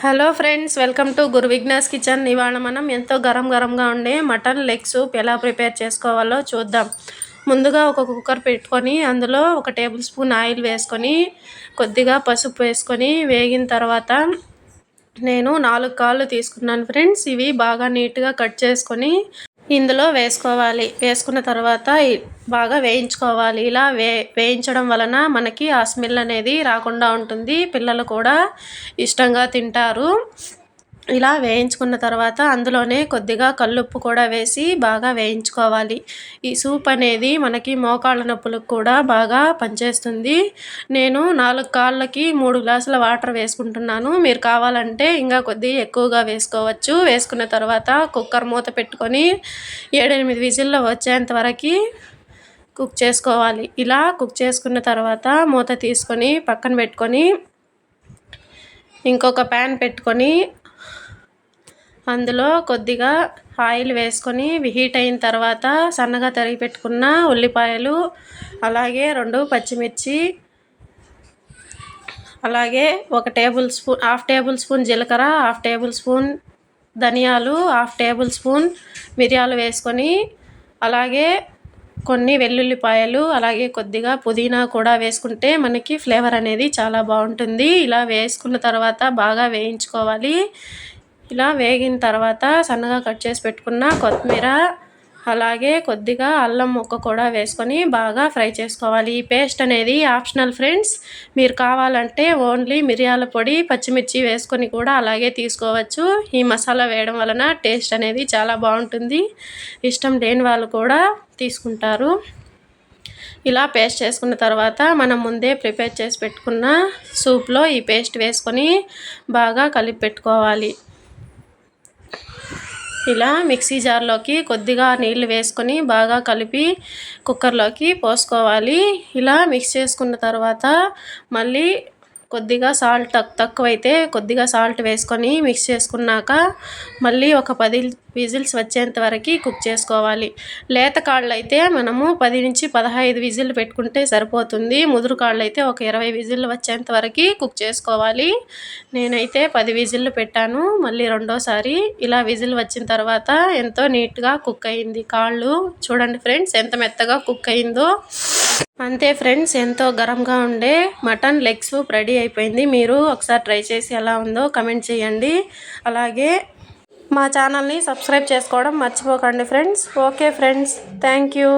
Hello friends welcome to Guru Vighna's kitchen. ఇవాళ మనం ఎంతో గరం గరంగా ఉండే మటన్ లెగ్ సూప్ ఎలా ప్రిపేర్ చేసుకోవాలో చూద్దాం. ముందుగా ఒక కుక్కర్ పెట్టుకొని అందులో ఒక టేబుల్ స్పూన్ ఆయిల్ వేసుకొని కొద్దిగా పసుపు వేసుకొని వేగిన తర్వాత నేను నాలుగు కాళ్ళు తీసుకున్నాను ఫ్రెండ్స్. ఇవి బాగా నీట్గా కట్ చేసుకొని ఇందులో వేసుకోవాలి. వేసుకున్న తర్వాత బాగా వేయించుకోవాలి. ఇలా వే వేయించడం వలన మనకి ఆ స్మెల్ అనేది రాకుండా ఉంటుంది. పిల్లలు కూడా ఇష్టంగా తింటారు. ఇలా వేయించుకున్న తర్వాత అందులోనే కొద్దిగా కల్లుప్పు కూడా వేసి బాగా వేయించుకోవాలి. ఈ సూప్ అనేది మనకి మోకాళ్ళ నొప్పులకు కూడా బాగా పనిచేస్తుంది. నేను నాలుగు కాళ్ళకి మూడు గ్లాసుల వాటర్ వేసుకుంటున్నాను. మీరు కావాలంటే ఇంకా కొద్దిగా ఎక్కువగా వేసుకోవచ్చు. వేసుకున్న తర్వాత కుక్కర్ మూత పెట్టుకొని ఏడెనిమిది విజిల్లో వచ్చేంత వరకు కుక్ చేసుకోవాలి. ఇలా కుక్ చేసుకున్న తర్వాత మూత తీసుకొని పక్కన పెట్టుకొని ఇంకొక ప్యాన్ పెట్టుకొని అందులో కొద్దిగా ఆయిల్ వేసుకొని హీట్ అయిన తర్వాత సన్నగా తరిగి పెట్టుకున్న ఉల్లిపాయలు అలాగే రెండు పచ్చిమిర్చి అలాగే ఒక tablespoon half tablespoon జీలకర్ర హాఫ్ టేబుల్ స్పూన్ ధనియాలు హాఫ్ టేబుల్ స్పూన్ మిరియాలు వేసుకొని అలాగే కొన్ని వెల్లుల్లిపాయలు అలాగే కొద్దిగా పుదీనా కూడా వేసుకుంటే మనకి ఫ్లేవర్ అనేది చాలా బాగుంటుంది. ఇలా వేసుకున్న తర్వాత బాగా వేయించుకోవాలి. ఇలా వేగిన తర్వాత సన్నగా కట్ చేసి పెట్టుకున్న కొత్తిమీర అలాగే కొద్దిగా అల్లం ముక్క కూడా వేసుకొని బాగా ఫ్రై చేసుకోవాలి. ఈ పేస్ట్ అనేది ఆప్షనల్ ఫ్రెండ్స్. మీరు కావాలంటే ఓన్లీ మిరియాల పొడి పచ్చిమిర్చి వేసుకొని కూడా అలాగే తీసుకోవచ్చు. ఈ మసాలా వేయడం వలన టేస్ట్ అనేది చాలా బాగుంటుంది. ఇష్టం లేని వాళ్ళు కూడా తీసుకుంటారు. ఇలా పేస్ట్ చేసుకున్న తర్వాత మనం ముందే ప్రిపేర్ చేసి పెట్టుకున్న సూప్లో ఈ పేస్ట్ వేసుకొని బాగా కలిపి పెట్టుకోవాలి. ఇలా మిక్సీ జార్లోకి కొద్దిగా నీళ్ళు వేసుకొని బాగా కలిపి కుక్కర్లోకి పోసుకోవాలి. ఇలా మిక్స్ చేసుకున్న తర్వాత మళ్ళీ కొద్దిగా సాల్ట్ తక్కువైతే కొద్దిగా సాల్ట్ వేసుకొని మిక్స్ చేసుకున్నాక మళ్ళీ ఒక పది విజిల్స్ వచ్చేంత వరకు కుక్ చేసుకోవాలి. లేత కాళ్ళు అయితే మనము పది నుంచి పదహైదు విజిల్ పెట్టుకుంటే సరిపోతుంది. ముదురు కాళ్ళు అయితే ఒక ఇరవై విజిల్లు వచ్చేంత వరకు కుక్ చేసుకోవాలి. నేనైతే పది విజిల్లు పెట్టాను. మళ్ళీ రెండోసారి ఇలా విజిల్ వచ్చిన తర్వాత ఎంతో నీట్గా కుక్ అయింది కాళ్ళు. చూడండి ఫ్రెండ్స్ ఎంత మెత్తగా కుక్ అయిందో. అంతే ఫ్రెండ్స్ ఎంతో గరంగా ఉండే మటన్ లెగ్ సూప్ రెడీ అయిపోయింది. మీరు ఒకసారి ట్రై చేసి ఎలా ఉందో కమెంట్ చేయండి. అలాగే మా ఛానల్ని సబ్స్క్రైబ్ చేసుకోవడం మర్చిపోకండి friends. Okay friends thank you.